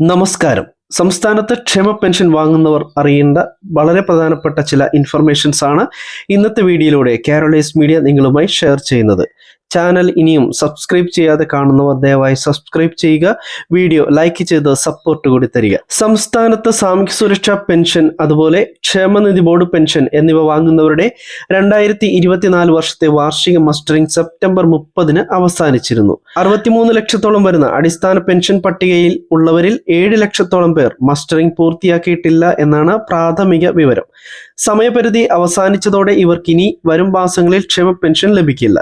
നമസ്കാരം. സംസ്ഥാനത്ത് ക്ഷേമ പെൻഷൻ വാങ്ങുന്നവർ അറിയേണ്ട വളരെ പ്രധാനപ്പെട്ട ചില ഇൻഫർമേഷൻസ് ആണ് ഇന്നത്തെ വീഡിയോയിലൂടെ കാരോളൈസ് മീഡിയ നിങ്ങളുമായി ഷെയർ ചെയ്യുന്നത്. ചാനൽ ഇനിയും സബ്സ്ക്രൈബ് ചെയ്യാതെ കാണുന്നവർ ദയവായി സബ്സ്ക്രൈബ് ചെയ്യുക. വീഡിയോ ലൈക്ക് ചെയ്ത് സപ്പോർട്ട് കൂടി തരിക. സംസ്ഥാനത്ത് സാമൂഹ്യ സുരക്ഷാ പെൻഷൻ അതുപോലെ ക്ഷേമനിധി ബോർഡ് പെൻഷൻ എന്നിവ വാങ്ങുന്നവരുടെ രണ്ടായിരത്തി ഇരുപത്തിനാല് വർഷത്തെ വാർഷിക മസ്റ്ററിംഗ് സെപ്റ്റംബർ മുപ്പതിന് അവസാനിച്ചിരുന്നു. അറുപത്തിമൂന്ന് ലക്ഷത്തോളം വരുന്ന അടിസ്ഥാന പെൻഷൻ പട്ടികയിൽ ഉള്ളവരിൽ ഏഴ് ലക്ഷത്തോളം പേർ മസ്റ്ററിംഗ് പൂർത്തിയാക്കിയിട്ടില്ല എന്നാണ് പ്രാഥമിക വിവരം. സമയപരിധി അവസാനിച്ചതോടെ ഇവർക്കിനി വരും മാസങ്ങളിൽ ക്ഷേമ പെൻഷൻ ലഭിക്കില്ല.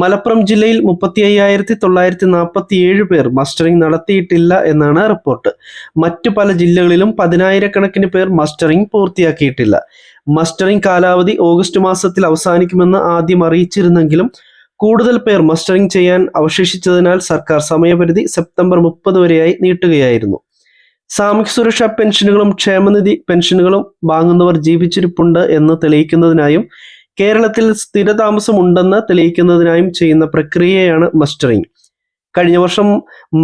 മലപ്പുറം ജില്ലയിൽ മുപ്പത്തി അയ്യായിരത്തി തൊള്ളായിരത്തി നാൽപ്പത്തി ഏഴ് പേർ മസ്റ്ററിംഗ് നടത്തിയിട്ടില്ല എന്നാണ് റിപ്പോർട്ട്. മറ്റു പല ജില്ലകളിലും പതിനായിരക്കണക്കിന് പേർ മസ്റ്ററിംഗ് പൂർത്തിയാക്കിയിട്ടില്ല. മസ്റ്ററിംഗ് കാലാവധി ഓഗസ്റ്റ് മാസത്തിൽ അവസാനിക്കുമെന്ന് ആദ്യം അറിയിച്ചിരുന്നെങ്കിലും കൂടുതൽ പേർ മസ്റ്ററിംഗ് ചെയ്യാൻ അവശേഷിച്ചതിനാൽ സർക്കാർ സമയപരിധി സെപ്റ്റംബർ മുപ്പത് വരെയായി നീട്ടുകയായിരുന്നു. സാമൂഹ്യ സുരക്ഷാ പെൻഷനുകളും ക്ഷേമനിധി പെൻഷനുകളും വാങ്ങുന്നവർ ജീവിച്ചിരിപ്പുണ്ട് എന്ന് തെളിയിക്കുന്നതിനായും കേരളത്തിൽ സ്ഥിരതാമസമുണ്ടെന്ന് തെളിയിക്കുന്നതിനായും ചെയ്യുന്ന പ്രക്രിയയാണ് മസ്റ്ററിംഗ്. കഴിഞ്ഞ വർഷം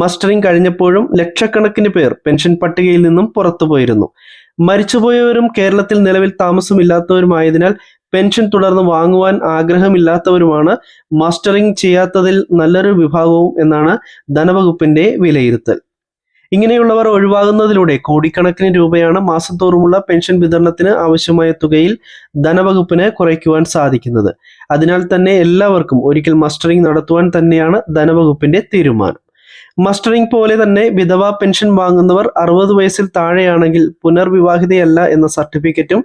മസ്റ്ററിംഗ് കഴിഞ്ഞപ്പോഴും ലക്ഷക്കണക്കിന് പേർ പെൻഷൻ പട്ടികയിൽ നിന്നും പുറത്തുപോയിരുന്നു മരിച്ചുപോയവരും കേരളത്തിൽ നിലവിൽ താമസമില്ലാത്തവരുമായതിനാൽ പെൻഷൻ തുടർന്ന് വാങ്ങുവാൻ ആഗ്രഹമില്ലാത്തവരുമാണ് മസ്റ്ററിംഗ് ചെയ്യാത്തതിൽ നല്ലൊരു വിഭാഗവും എന്നാണ് ധനവകുപ്പിന്റെ വിലയിരുത്തൽ. ഇങ്ങനെയുള്ളവർ ഒഴിവാകുന്നതിലൂടെ കോടിക്കണക്കിന് രൂപയാണ് മാസത്തോറുമുള്ള പെൻഷൻ വിതരണത്തിന് ആവശ്യമായ തുകയിൽ ധനവകുപ്പിന് കുറയ്ക്കുവാൻ സാധിക്കുന്നത്. അതിനാൽ തന്നെ എല്ലാവർക്കും ഒരിക്കൽ മസ്റ്ററിംഗ് നടത്തുവാൻ തന്നെയാണ് ധനവകുപ്പിന്റെ തീരുമാനം. മസ്റ്ററിംഗ് പോലെ തന്നെ വിധവാ പെൻഷൻ വാങ്ങുന്നവർ അറുപത് വയസ്സിൽ താഴെയാണെങ്കിൽ പുനർവിവാഹിതയല്ല എന്ന സർട്ടിഫിക്കറ്റും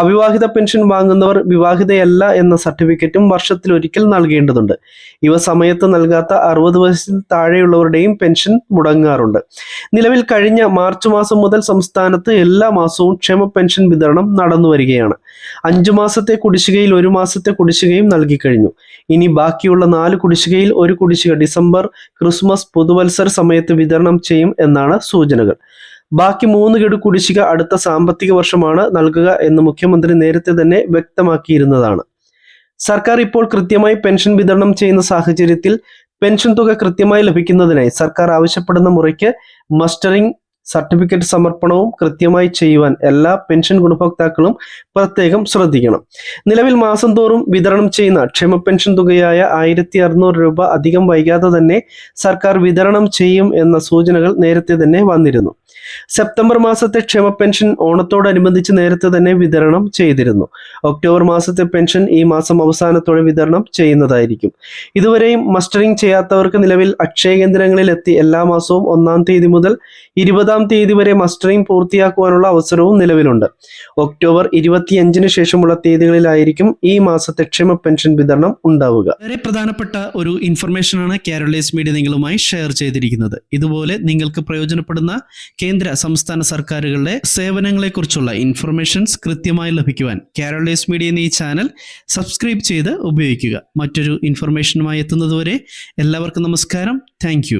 അവിവാഹിത പെൻഷൻ വാങ്ങുന്നവർ വിവാഹിതയല്ല എന്ന സർട്ടിഫിക്കറ്റും വർഷത്തിൽ ഒരിക്കൽ നൽകേണ്ടതുണ്ട്. ഇവ സമയത്ത് നൽകാത്ത അറുപത് വയസ്സിൽ താഴെയുള്ളവരുടെയും പെൻഷൻ മുടങ്ങാറുണ്ട്. നിലവിൽ കഴിഞ്ഞ മാർച്ച് മാസം മുതൽ സംസ്ഥാനത്ത് എല്ലാ മാസവും ക്ഷേമ പെൻഷൻ വിതരണം നടന്നു വരികയാണ്. അഞ്ചു മാസത്തെ കുടിശ്ശികയിൽ ഒരു മാസത്തെ കുടിശ്ശികയും നൽകിക്കഴിഞ്ഞു. ഇനി ബാക്കിയുള്ള നാല് കുടിശ്ശികയിൽ ഒരു കുടിശ്ശിക ഡിസംബർ ക്രിസ്മസ് പുതുവത്സര സമയത്ത് വിതരണം ചെയ്യും എന്നാണ് സൂചനകൾ. ബാക്കി മൂന്ന് ഗഡു കുടിശ്ശിക അടുത്ത സാമ്പത്തിക വർഷമാണ് നൽകുക എന്ന് മുഖ്യമന്ത്രി നേരത്തെ തന്നെ വ്യക്തമാക്കിയിരുന്നതാണ്. സർക്കാർ ഇപ്പോൾ കൃത്യമായി പെൻഷൻ വിതരണം ചെയ്യുന്ന സാഹചര്യത്തിൽ പെൻഷൻ തുക കൃത്യമായി ലഭിക്കുന്നതിനായി സർക്കാർ ആവശ്യപ്പെടുന്ന മുറയ്ക്ക് മസ്റ്ററിംഗ് സർട്ടിഫിക്കറ്റ് സമർപ്പണവും കൃത്യമായി ചെയ്യുവാൻ എല്ലാ പെൻഷൻ ഗുണഭോക്താക്കളും പ്രത്യേകം ശ്രദ്ധിക്കണം. നിലവിൽ മാസം തോറും വിതരണം ചെയ്യുന്ന ക്ഷേമ പെൻഷൻ തുകയായ ആയിരത്തി അറുന്നൂറ് രൂപ അധികം വൈകാതെ തന്നെ സർക്കാർ വിതരണം ചെയ്യും എന്ന സൂചനകൾ നേരത്തെ തന്നെ വന്നിരുന്നു. സെപ്റ്റംബർ മാസത്തെ ക്ഷേമ പെൻഷൻ ഓണത്തോടനുബന്ധിച്ച് നേരത്തെ തന്നെ വിതരണം ചെയ്തിരുന്നു. ഒക്ടോബർ മാസത്തെ പെൻഷൻ ഈ മാസം അവസാനത്തോടെ വിതരണം ചെയ്യുന്നതായിരിക്കും. ഇതുവരെയും മസ്റ്ററിംഗ് ചെയ്യാത്തവർക്ക് നിലവിൽ അക്ഷയ കേന്ദ്രങ്ങളിൽ എത്തി എല്ലാ മാസവും ഒന്നാം തീയതി മുതൽ ഇരുപതാം തീയതി വരെ മസ്റ്ററിംഗ് പൂർത്തിയാക്കുവാനുള്ള അവസരവും നിലവിലുണ്ട്. ഒക്ടോബർ ഇരുപത്തിയഞ്ചിന് ശേഷമുള്ള തീയതികളിലായിരിക്കും ഈ മാസത്തെ ക്ഷേമ പെൻഷൻ വിതരണം ഉണ്ടാവുക. വളരെ പ്രധാനപ്പെട്ട ഒരു ഇൻഫർമേഷൻ ആണ് കേരളീസ് മീഡിയ നിങ്ങളുമായി ഷെയർ ചെയ്തിരിക്കുന്നത്. ഇതുപോലെ നിങ്ങൾക്ക് പ്രയോജനപ്പെടുന്ന കേന്ദ്ര സംസ്ഥാന സർക്കാരുകളുടെ സേവനങ്ങളെക്കുറിച്ചുള്ള ഇൻഫർമേഷൻസ് കൃത്യമായി ലഭിക്കുവാൻ കേരളീസ് മീഡിയ എന്ന ഈ ചാനൽ സബ്സ്ക്രൈബ് ചെയ്ത് ഉപയോഗിക്കുക. മറ്റൊരു ഇൻഫർമേഷനുമായി എത്തുന്നതുവരെ എല്ലാവർക്കും നമസ്കാരം. താങ്ക്